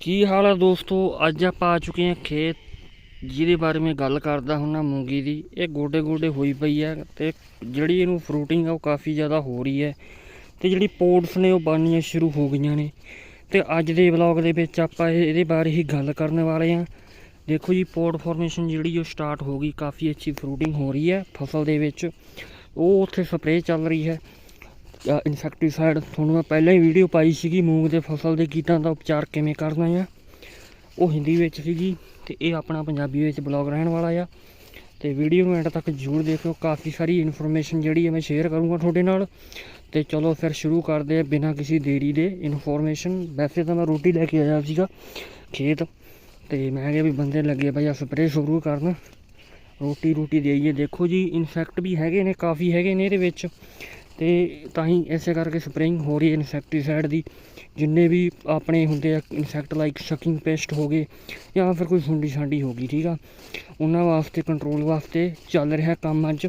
ਕੀ ਹਾਲ ਹੈ ਦੋਸਤੋ? ਅੱਜ ਆਪਾਂ ਆ ਚੁੱਕੇ ਹਾਂ ਖੇਤ। ਜਿਹਦੇ ਬਾਰੇ ਮੈਂ ਗੱਲ ਕਰਦਾ ਹੁੰਨਾ ਮੂੰਗੀ ਦੀ। ਇਹ ਗੋਡੇ ਗੋਡੇ ਹੋਈ ਪਈ ਹੈ ਤੇ ਜਿਹੜੀ ਇਹਨੂੰ ਫਰੂਟਿੰਗ ਆ ਉਹ ਕਾਫੀ ਜ਼ਿਆਦਾ ਹੋ ਰਹੀ ਹੈ। ਤੇ ਜਿਹੜੀ ਪੋਡਸ ਨੇ ਉਹ ਬਣਨੀਆਂ ਸ਼ੁਰੂ ਹੋ ਗਈਆਂ ਨੇ। ਤੇ ਅੱਜ ਦੇ ਵਲੌਗ ਦੇ ਵਿੱਚ ਆਪਾਂ ਇਹ- ਇਹਦੇ ਬਾਰੇ ਹੀ ਗੱਲ ਕਰਨ ਵਾਲੇ ਹਾਂ। ਦੇਖੋ ਜੀ ਪੋਡ ਫਾਰਮੇਸ਼ਨ ਜਿਹੜੀ ਉਹ ਸਟਾਰਟ ਹੋ ਗਈ। ਕਾਫੀ ਅੱਛੀ ਫਰੂਟਿੰਗ ਹੋ ਰਹੀ ਹੈ ਫਸਲ ਦੇ ਵਿੱਚ। ਉਹ ਉੱਥੇ ਸਪਰੇਅ ਚੱਲ ਰਹੀ ਹੈ। ਇਨਸੈਕਟੀਸਾਈਡ ਤੁਹਾਨੂੰ ਮੈਂ ਪਹਿਲਾਂ ਹੀ ਵੀਡੀਓ ਪਾਈ ਸੀਗੀ, ਮੂੰਗ ਦੇ ਫਸਲ ਦੇ ਕੀਟਾਂ ਦਾ ਉਪਚਾਰ ਕਿਵੇਂ ਕਰਨਾ ਆ। ਉਹ ਹਿੰਦੀ ਵਿੱਚ ਸੀਗੀ ਤੇ ਇਹ ਆਪਣਾ ਪੰਜਾਬੀ ਵਿੱਚ ਬਲੌਗ ਰਹਿਣ ਵਾਲਾ ਆ। ਤੇ ਵੀਡੀਓ ਨੂੰ ਐਂਡ ਤੱਕ ਜ਼ਰੂਰ ਦੇਖਿਓ, ਕਾਫੀ ਸਾਰੀ ਇਨਫੋਰਮੇਸ਼ਨ ਜਿਹੜੀ ਹੈ ਮੈਂ ਸ਼ੇਅਰ ਕਰੂੰਗਾ ਤੁਹਾਡੇ ਨਾਲ। ਤੇ ਚਲੋ ਫਿਰ ਸ਼ੁਰੂ ਕਰਦੇ ਆ ਬਿਨਾਂ ਕਿਸੇ ਦੇਰੀ ਦੇ ਇਨਫੋਰਮੇਸ਼ਨ ਵੈਸੇ ਤਾਂ ਮੈਂ ਰੋਟੀ ਲੈ ਕੇ ਆਇਆ ਸੀਗਾ ਖੇਤ, ਤੇ ਮੈਂ ਕਿਹਾ ਵੀ ਬੰਦੇ ਲੱਗੇ ਭਾਈ ਆ ਸਪਰੇਅ ਸ਼ੁਰੂ ਕਰਨ। ਰੋਟੀ ਰੋਟੀ ਦੇਈਏ। ਦੇਖੋ ਜੀ ਇਨਫੈਕਟ ਵੀ ਹੈਗੇ ਨੇ, ਕਾਫੀ ਹੈਗੇ ਨੇ ਇਹਦੇ ਵਿੱਚ। ਤੇ ਤਾਂ ਹੀ ਇਸੇ ਕਰਕੇ ਸਪਰੇਇੰਗ ਹੋ ਰਹੀ ਹੈ ਇਨਸੈਕਟੀਸਾਈਡ ਦੀ, ਜਿੰਨੇ ਵੀ ਆਪਣੇ ਹੁੰਦੇ ਆ ਇਨਸੈਕਟ ਲਾਈਕ ਸ਼ਕਿੰਗ ਪੈਸਟ ਹੋ ਗਏ ਜਾਂ ਫਿਰ ਕੋਈ ਸੁੰਡੀ ਸਾਂਡੀ ਹੋ ਗਈ, ਠੀਕ ਆ? ਉਹਨਾਂ ਵਾਸਤੇ ਕੰਟਰੋਲ ਵਾਸਤੇ ਚੱਲ ਰਿਹਾ ਕੰਮ ਅੱਜ।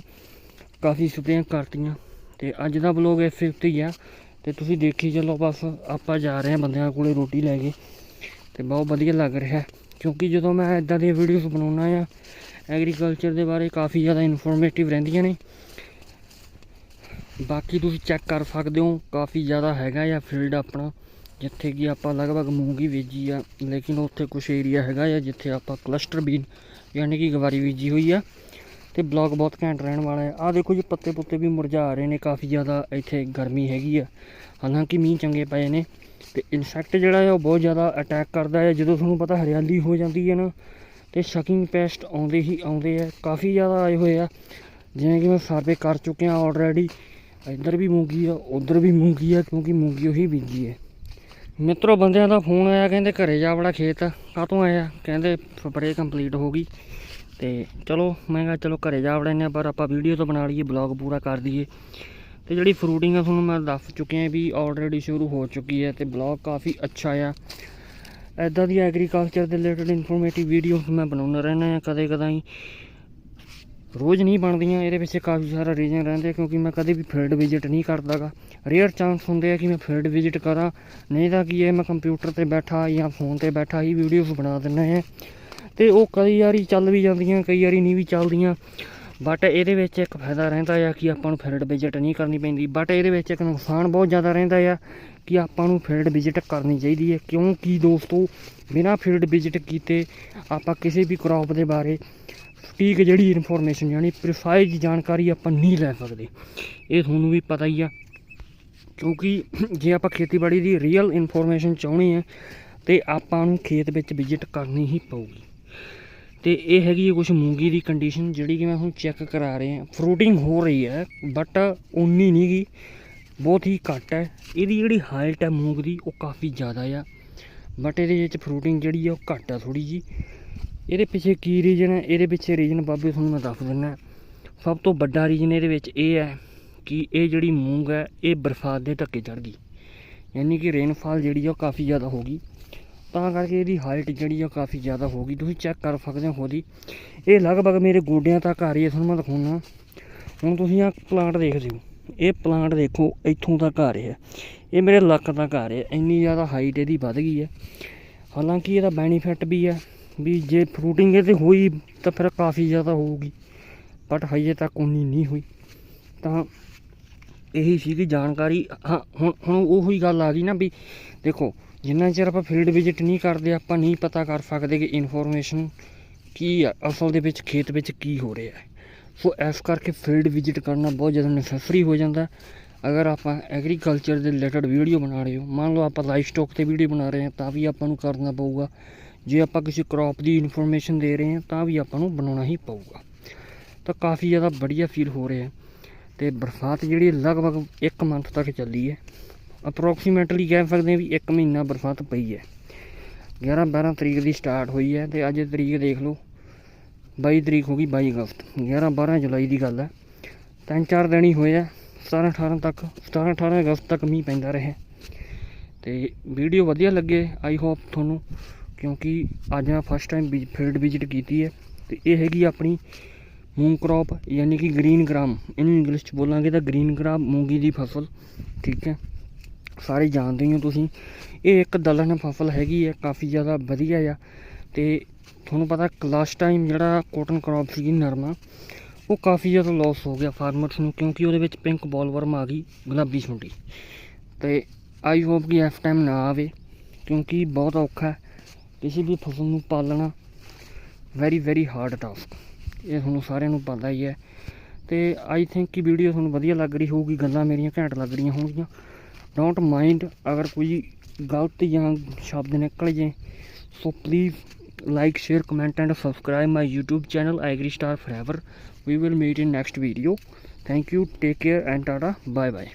ਕਾਫੀ ਸਪਰੇਅ ਕਰਤੀਆਂ ਤੇ ਅੱਜ ਦਾ ਬਲੌਗ ਇਸੇ ਉੱਤੇ ਹੀ ਆ। ਤੇ ਤੁਸੀਂ ਦੇਖੀ ਚੱਲੋ ਬਸ, ਆਪਾਂ ਜਾ ਰਹੇ ਹਾਂ ਬੰਦਿਆਂ ਕੋਲੇ ਰੋਟੀ ਲੈ ਕੇ ਤੇ ਬਹੁਤ ਵਧੀਆ ਲੱਗ ਰਿਹਾ। ਕਿਉਂਕਿ ਜਦੋਂ ਮੈਂ ਇਦਾਂ ਦੀਆਂ ਵੀਡੀਓਜ਼ ਬਣਾਉਣਾ ਆ ਐਗਰੀਕਲਚਰ ਦੇ ਬਾਰੇ ਕਾਫੀ ਜ਼ਿਆਦਾ ਇਨਫੋਰਮੇਟਿਵ ਰਹਿੰਦੀਆਂ ਨੇ। ਬਾਕੀ ਤੁਸੀਂ ਚੈੱਕ ਕਰ ਸਕਦੇ ਹੋ, ਕਾਫੀ ਜ਼ਿਆਦਾ ਹੈਗਾ ਆ ਫੀਲਡ ਆਪਣਾ, ਜਿੱਥੇ ਕਿ ਆਪਾਂ ਲਗਭਗ ਮੂੰਗੀ ਬੀਜੀ ਆ, ਲੇਕਿਨ ਉੱਥੇ ਕੁਝ ਏਰੀਆ ਹੈਗਾ ਆ ਜਿੱਥੇ ਆਪਾਂ ਕਲਸਟਰ ਬੀਨ ਯਾਨੀ ਕਿ ਗਵਾਰੀ ਬੀਜੀ ਹੋਈ ਆ, ਤੇ ਬਲੌਗ ਬਹੁਤ ਘੈਂਟ ਰਹਿਣ ਵਾਲਾ ਹੈ ਆ ਦੇਖੋ ਜੀ ਪੱਤੇ ਪੁੱਤੇ ਵੀ ਮੁਰਝਾ ਰਹੇ ਨੇ, ਕਾਫੀ ਜ਼ਿਆਦਾ ਇੱਥੇ ਗਰਮੀ ਹੈਗੀ ਆ। ਹਾਲਾਂਕਿ ਮੀਂਹ ਚੰਗੇ ਪਏ ਨੇ, ਤੇ ਇਨਸੈਕਟ ਜਿਹੜਾ ਹੈ ਉਹ ਬਹੁਤ ਜ਼ਿਆਦਾ ਅਟੈਕ ਕਰਦਾ ਹੈ ਜਦੋਂ ਤੁਹਾਨੂੰ ਪਤਾ ਹਰਿਆਲੀ ਹੋ ਜਾਂਦੀ ਹੈ ਨਾ, ਤੇ ਸ਼ਕਿੰਗ ਪੈਸਟ ਆਉਂਦੇ ਹੀ ਆਉਂਦੇ ਆ, ਕਾਫੀ ਜ਼ਿਆਦਾ ਆਏ ਹੋਏ ਆ। ਜਿਵੇਂ ਕਿ ਮੈਂ ਸਰਵੇ ਕਰ ਚੁੱਕਿਆ ਆਲਰੇਡੀ ਇੱਧਰ ਵੀ ਮੂੰਗੀ ਆ, ਉਧਰ ਵੀ ਮੂੰਗੀ ਆ, ਕਿਉਂਕਿ ਮੂੰਗੀ ਉਹੀ ਬੀਜੀ ਹੈ ਮਿੱਤਰੋ, ਬੰਦਿਆਂ ਦਾ ਫੋਨ ਆਇਆ, ਕਹਿੰਦੇ ਘਰੇ ਜਾ ਬੜਾ ਖੇਤ। ਕਾਹਤੋਂ ਆਇਆ ਕਹਿੰਦੇ ਸਪਰੇਅ ਕੰਪਲੀਟ ਹੋ ਗਈ। ਤੇ ਚਲੋ, ਮੈਂ ਕਿਹਾ ਚਲੋ ਘਰੇ ਜਾ ਵੜਨੇ ਆ, ਪਰ ਆਪਾਂ ਵੀਡੀਓ ਤਾਂ ਬਣਾ ਲਈਏ ਬਲੌਗ ਪੂਰਾ ਕਰ ਦਈਏ। ਤੇ ਜਿਹੜੀ ਫਰੂਟਿੰਗ ਆ, ਤੁਹਾਨੂੰ ਮੈਂ ਦੱਸ ਚੁੱਕਿਆ ਵੀ ਆਲਰੇਡੀ ਸ਼ੁਰੂ ਹੋ ਚੁੱਕੀ ਹੈ ਤੇ ਬਲੌਗ ਕਾਫੀ ਅੱਛਾ ਆ। ਐਦਾਂ ਦੀ ਐਗਰੀਕਲਚਰ ਦੇ ਰਿਲੇਟਡ ਇਨਫੋਰਮੇਟਿਵ ਵੀਡੀਓ ਮੈਂ ਬਣਾਉਂਦਾ ਰਹਿਣਾ ਆ ਕਦੇ ਕਦਾਈ ਰੋਜ਼ ਨਹੀਂ ਬਣਦੀਆਂ, ਇਹਦੇ ਪਿੱਛੇ ਕਾਫੀ ਸਾਰਾ ਰੀਜ਼ਨ ਰਹਿੰਦੇ ਕਿਉਂਕਿ ਮੈਂ ਕਦੇ ਵੀ ਫੀਲਡ ਵਿਜ਼ਿਟ ਨਹੀਂ ਕਰਦਾਗਾ। ਰੇਅਰ ਚਾਂਸ ਹੁੰਦੇ ਆ ਕਿ ਮੈਂ ਫੀਲਡ ਵਿਜ਼ਿਟ ਕਰਾਂ, ਨਹੀਂ ਤਾਂ ਕਿ ਇਹ ਮੈਂ ਕੰਪਿਊਟਰ ਤੇ ਬੈਠਾ ਜਾਂ ਫੋਨ ਤੇ ਬੈਠਾ ਹੀ ਵੀਡੀਓਜ਼ ਬਣਾ ਦਿੰਦਾ ਹੈ। ਤੇ ਉਹ ਕਈ ਵਾਰੀ ਚੱਲ ਵੀ ਜਾਂਦੀਆਂ, ਕਈ ਵਾਰੀ ਨਹੀਂ ਵੀ ਚੱਲਦੀਆਂ। ਬਟ ਇਹਦੇ ਵਿੱਚ ਇੱਕ ਫਾਇਦਾ ਰਹਿੰਦਾ ਆ ਕਿ ਆਪਾਂ ਨੂੰ ਫੀਲਡ ਵਿਜ਼ਿਟ ਨਹੀਂ ਕਰਨੀ ਪੈਂਦੀ। ਬਟ ਇਹਦੇ ਵਿੱਚ ਇੱਕ ਨੁਕਸਾਨ ਬਹੁਤ ਜ਼ਿਆਦਾ ਰਹਿੰਦਾ ਆ ਕਿ ਆਪਾਂ ਨੂੰ ਫੀਲਡ ਵਿਜ਼ਿਟ ਕਰਨੀ ਚਾਹੀਦੀ ਹੈ। ਕਿਉਂਕਿ ਦੋਸਤੋ, ਬਿਨਾਂ ਫੀਲਡ ਵਿਜ਼ਿਟ ਕੀਤੇ ਆਪਾਂ ਕਿਸੇ ਵੀ ਕ੍ਰੌਪ ਦੇ ਬਾਰੇ ਸਟੀਕ ਜਿਹੜੀ ਇਨਫੋਰਮੇਸ਼ਨ ਯਾਨੀ ਪ੍ਰੀਸਾਈਜ਼ ਜਾਣਕਾਰੀ ਆਪਾਂ ਨਹੀਂ ਲੈ ਸਕਦੇ। ਇਹ ਤੁਹਾਨੂੰ ਵੀ ਪਤਾ ਹੀ ਆ, ਕਿਉਂਕਿ ਜੇ ਆਪਾਂ ਖੇਤੀਬਾੜੀ ਦੀ ਰੀਅਲ ਇਨਫੋਰਮੇਸ਼ਨ ਚਾਹੁੰਦੇ ਹੈ ਤੇ ਆਪਾਂ ਨੂੰ ਖੇਤ ਵਿੱਚ ਵਿਜ਼ਿਟ ਕਰਨੀ ਹੀ ਪਊਗੀ। ਤੇ ਇਹ ਹੈਗੀ ਹੈ ਕੁਝ ਮੂੰਗੀ ਦੀ ਕੰਡੀਸ਼ਨ ਜਿਹੜੀ ਕਿ ਮੈਂ ਹੁਣ ਚੈੱਕ ਕਰਾ ਰਿਹਾ ਫਰੂਟਿੰਗ ਹੋ ਰਹੀ ਹੈ ਬਟ ਉਨੀ ਨਹੀਂ ਗੀ, ਬਹੁਤ ਹੀ ਘੱਟ ਹੈ। ਇਹਦੀ ਜਿਹੜੀ ਹਾਈਟ ਹੈ ਮੂੰਗ ਦੀ, ਉਹ ਕਾਫੀ ਜ਼ਿਆਦਾ ਆ। ਬਟ ਇਹਦੇ ਵਿੱਚ ਫਰੂਟਿੰਗ ਜਿਹੜੀ ਆ, ਉਹ ਘੱਟ ਆ ਥੋੜੀ ਜੀ ਇਹਦੇ ਪਿੱਛੇ ਕੀ ਰੀਜਨ ਹੈ? ਇਹਦੇ ਪਿੱਛੇ ਰੀਜਨ ਬਾਬੇ ਤੁਹਾਨੂੰ ਮੈਂ ਦੱਸ ਦਿੰਦਾ। ਸਭ ਤੋਂ ਵੱਡਾ ਰੀਜਨ ਇਹਦੇ ਵਿੱਚ ਇਹ ਹੈ ਕਿ ਇਹ ਜਿਹੜੀ ਮੂੰਗ ਹੈ, ਇਹ ਬਰਸਾਤ ਦੇ ਧੱਕੇ ਚੜ ਗਈ। ਯਾਨੀ ਕਿ ਰੇਨਫਾਲ ਜਿਹੜੀ ਆ ਉਹ ਕਾਫੀ ਜ਼ਿਆਦਾ ਹੋ ਗਈ। ਤਾਂ ਕਰਕੇ ਇਹਦੀ ਹਾਈਟ ਜਿਹੜੀ ਆ ਕਾਫੀ ਜ਼ਿਆਦਾ ਹੋ ਗਈ। ਤੁਸੀਂ ਚੈੱਕ ਕਰ ਸਕਦੇ ਹੋ ਖੁਦ ਇਹ ਲਗਭਗ ਮੇਰੇ ਗੋਡਿਆਂ ਤੱਕ ਆ ਰਹੀ ਹੈ, ਤੁਹਾਨੂੰ ਮੈਂ ਦਿਖਾਉਣਾ ਹੁਣ ਤੁਸੀਂ ਆ ਪਲਾਂਟ ਦੇਖਦੇ ਹੋ। ਇਹ ਪਲਾਂਟ ਦੇਖੋ, ਇੱਥੋਂ ਤੱਕ ਆ ਰਿਹਾ। ਇਹ ਮੇਰੇ ਲੱਕ ਤੱਕ ਆ ਰਿਹਾ। ਇੰਨੀ ਜ਼ਿਆਦਾ ਹਾਈਟ ਇਹਦੀ ਵੱਧ ਗਈ ਹੈ। ਹਾਲਾਂਕਿ ਇਹਦਾ ਬੈਨੀਫਿਟ ਵੀ ਹੈ। ਵੀ ਜੇ ਫਰੂਟਿੰਗ ਇਹ ਤੇ ਹੋਈ ਤਾਂ ਫਿਰ ਕਾਫੀ ਜ਼ਿਆਦਾ ਹੋਊਗੀ ਬਟ ਹਜੇ ਤੱਕ ਉਨੀ ਨਹੀਂ ਹੋਈ। ਤਾਂ ਇਹੀ ਸੀਗੀ ਜਾਣਕਾਰੀ। ਹਾਂ, ਹੁਣ ਹੁਣ ਉਹੀ ਗੱਲ ਆ ਗਈ ਨਾ ਵੀ ਦੇਖੋ, ਜਿੰਨਾ ਚਿਰ ਆਪਾਂ ਫੀਲਡ ਵਿਜ਼ਿਟ ਨਹੀਂ ਕਰਦੇ, ਆਪਾਂ ਨਹੀਂ ਪਤਾ ਕਰ ਸਕਦੇ ਕਿ ਇਨਫੋਰਮੇਸ਼ਨ ਕੀ ਆ, ਅਸਲ ਦੇ ਵਿੱਚ ਖੇਤ ਵਿੱਚ ਕੀ ਹੋ ਰਿਹਾ ਹੈ। ਸੋ ਇਸ ਕਰਕੇ ਫੀਲਡ ਵਿਜ਼ਿਟ ਕਰਨਾ ਬਹੁਤ ਜ਼ਿਆਦਾ ਨੈਸੈਸਰੀ ਹੋ ਜਾਂਦਾ। ਅਗਰ ਆਪਾਂ ਐਗਰੀਕਲਚਰ ਦੇ ਰਿਲੇਟਡ ਵੀਡੀਓ ਬਣਾ ਰਹੇ ਹੋ, ਮੰਨ ਲਓ ਆਪਾਂ ਲਾਈਫ ਸਟਾਕ ਤੇ ਵੀਡੀਓ ਬਣਾ ਰਹੇ ਹਾਂ, ਤਾਂ ਵੀ ਆਪਾਂ ਨੂੰ ਕਰਨਾ ਪਊਗਾ। ਜੇ ਆਪਾਂ ਕਿਸੇ ਕ੍ਰੌਪ ਦੀ ਇਨਫੋਰਮੇਸ਼ਨ ਦੇ ਰਹੇ ਹਾਂ, ਤਾਂ ਵੀ ਆਪਾਂ ਨੂੰ ਬਣਾਉਣਾ ਹੀ ਪਊਗਾ। ਤਾਂ ਕਾਫੀ ਜ਼ਿਆਦਾ ਵਧੀਆ ਫੀਲ ਹੋ ਰਿਹਾ ਹੈ। ਤੇ ਬਰਸਾਤ ਜਿਹੜੀ ਲਗਭਗ 1 ਮੰਥ ਤੱਕ ਚੱਲੀ ਹੈ। ਅਪਰੋਕਸੀਮੇਟਲੀ ਕਹਿ ਸਕਦੇ ਹਾਂ ਵੀ 1 ਮਹੀਨਾ ਬਰਸਾਤ ਪਈ ਹੈ। 11 12 ਤਰੀਕ ਦੀ ਸਟਾਰਟ ਹੋਈ ਹੈ ਤੇ ਅੱਜ ਤਰੀਕ ਦੇਖ ਲਓ 22 ਤਰੀਕ ਹੋ ਗਈ 22 ਅਗਸਤ। 11 12 ਜੁਲਾਈ ਦੀ ਗੱਲ ਹੈ। ਤਿੰਨ ਚਾਰ ਦਿਨ ਹੀ ਹੋਏ ਆ 17 18 ਤੱਕ 17 18 ਅਗਸਤ ਤੱਕ ਮੀਂਹ ਪੈਂਦਾ ਰਿਹਾ ਤੇ ਵੀਡੀਓ ਵਧੀਆ ਲੱਗੇ ਆਈ ਹੋਪ ਤੁਹਾਨੂੰ ਕਿਉਂਕਿ ਅੱਜ ਮੈਂ ਫਸਟ ਟਾਈਮ ਫੀਲਡ ਵਿਜ਼ਿਟ ਕੀਤੀ ਹੈ ਤੇ ਇਹ ਹੈਗੀ ਆਪਣੀ ਮੂੰਗ ਕ੍ਰੌਪ ਯਾਨੀ ਕਿ ਗ੍ਰੀਨ ਗ੍ਰਾਮ ਇਹਨੂੰ ਇੰਗਲਿਸ਼ ਚ ਬੋਲਾਂਗੇ ਤਾਂ ਗ੍ਰੀਨ ਗ੍ਰਾਮ ਮੂੰਗੀ ਦੀ ਫਸਲ, ਠੀਕ ਹੈ? ਸਾਰੇ ਜਾਣਦੇ ਹੀ ਹੋ ਤੁਸੀਂ। ਇਹ ਇੱਕ ਦਲਹਨ ਫਸਲ ਹੈਗੀ ਹੈ, ਕਾਫੀ ਜ਼ਿਆਦਾ ਵਧੀਆ ਆ। ਤੇ ਤੁਹਾਨੂੰ ਪਤਾ ਲਾਸਟ ਟਾਈਮ ਜਿਹੜਾ ਕੋਟਨ ਕ੍ਰੌਪ ਸੀਗੀ ਨਰਮਾ, ਉਹ ਕਾਫੀ ਜ਼ਿਆਦਾ ਲਾਸ ਹੋ ਗਿਆ ਫਾਰਮਰਸ ਨੂੰ ਕਿਉਂਕਿ ਉਹਦੇ ਵਿੱਚ ਪਿੰਕ ਬੋਲਵਰਮ ਆ ਗਈ, ਗੁਲਾਬੀ ਸੁੰਡੀ ਤੇ ਆਈ ਹੋਪ ਕਿ ਇਸ ਟਾਈਮ ਨਾ ਆਵੇ, ਕਿਉਂਕਿ ਬਹੁਤ ਔਖਾ ਹੈ। ਕਿਸੇ ਵੀ ਫਸਲ ਨੂੰ ਪਾਲਣਾ ਵੈਰੀ ਵੈਰੀ ਹਾਰਡ ਟਾਸਕ ਇਹ ਤੁਹਾਨੂੰ ਸਾਰਿਆਂ ਨੂੰ ਪਤਾ ਹੀ ਹੈ ਤੇ ਆਈ ਥਿੰਕ ਕਿ ਵੀਡੀਓ ਤੁਹਾਨੂੰ ਵਧੀਆ ਲੱਗ ਰਹੀ ਹੋਊਗੀ ਗੱਲਾਂ ਮੇਰੀਆਂ ਘੈਂਟ ਲੱਗ ਰਹੀਆਂ ਹੋਣਗੀਆਂ ਡੋਂਟ ਮਾਈਂਡ ਅਗਰ ਕੋਈ ਗਲਤ ਜਾਂ ਸ਼ਬਦ ਨਿਕਲ ਜੇ so please like share comment and subscribe my youtube channel agri star forever we will meet in next video thank you take care and tata bye bye